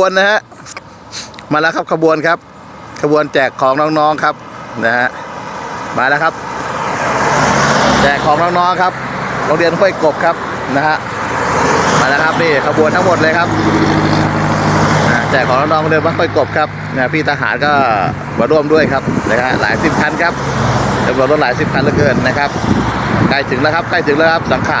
วนนะฮะมาแล้วครับขบวนครับ ขบวนแจกของน้องๆครับนะฮะมาแล้วครับ แจกของน้องๆครับโรงเรียนห้วยกบครับนะฮะมาแล้วครับนี่ขบวนทั้งหมดเลยครับแจกของน้องๆเรียนวัดห้วยกบครับนะพี่ทหารก็มาร่วมด้วยครับนะฮะหลายสิบคันครับจำนวนรถหลายสิบคันเหลือเกินนะครับใกล้ถึงแล้วครับใกล้ถึงแล้วครับสังขะ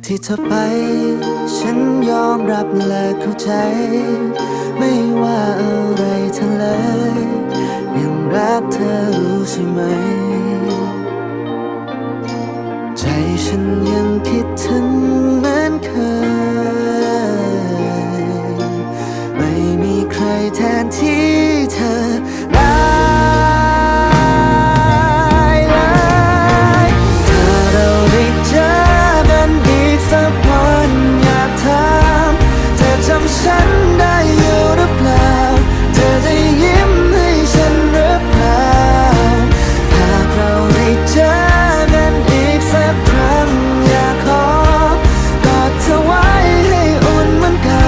ที่เธอไป ฉันยอมรับและเข้าใจ ไม่ว่าอะไรเธอเลย ยังรักเธอรู้ใช่ไหม ฉันได้อยู่หรือเปล่า เธอจะยิ้มให้ฉันหรือเปล่า หากเราได้เจอกันอีกสักครั้งอยากขอกอดเธอไว้ให้อุ่นเหมือนเก่า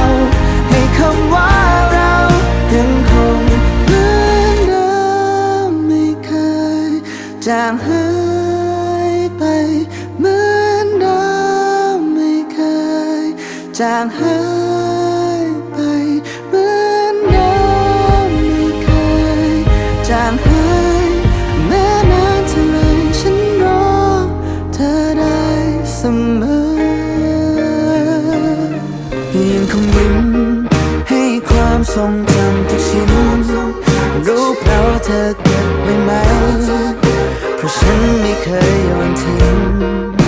ให้คำว่าเรายังคงเหมือนเดิมไม่เคยจางหายไปเหมือนเดิมไม่เคยจางหาย เก็บไว้ไหม เพราะฉันไม่เคยโยนทิ้ง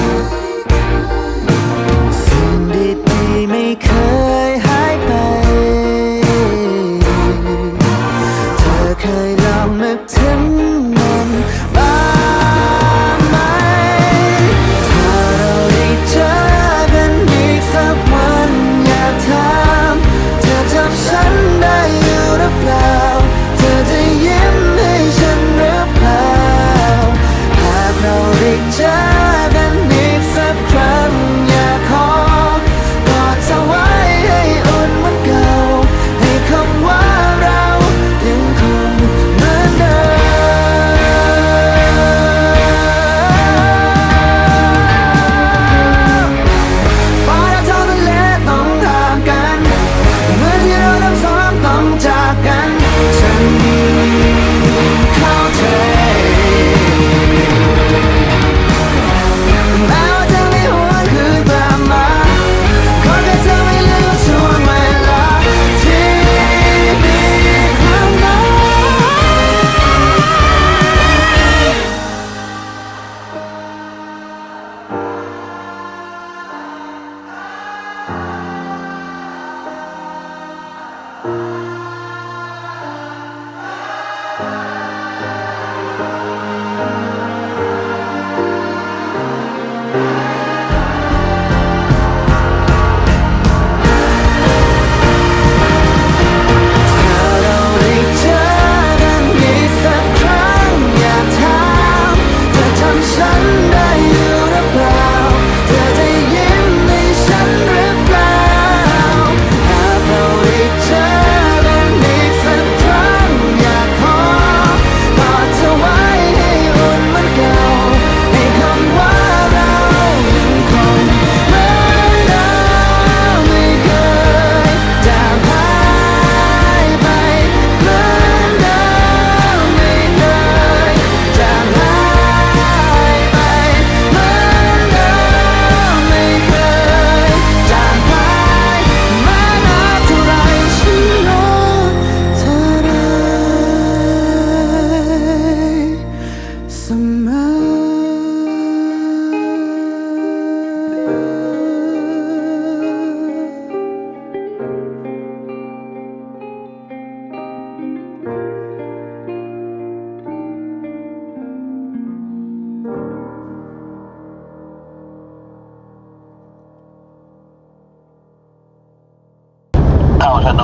เท่าชะโด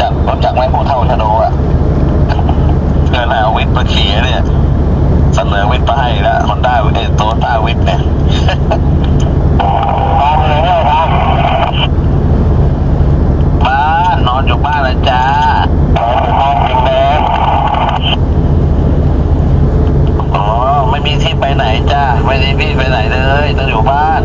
จากรถจากแม่ผู้เท่าชะโดอะเพื่อนเอาวิทย์มาขี่เนี่ยเสนอวิทย์มาให้แล้วฮอนด้าเอโตต้าวิทย์เนี่ยตามเลยครับบ้านนอนอยู่บ้านนะจ้านอนอยู่บ้านจริงแดงอ๋อไม่มีที่ไปไหนจ้าไม่ได้พี่ไปไหนเลยต้องอยู่บ้าน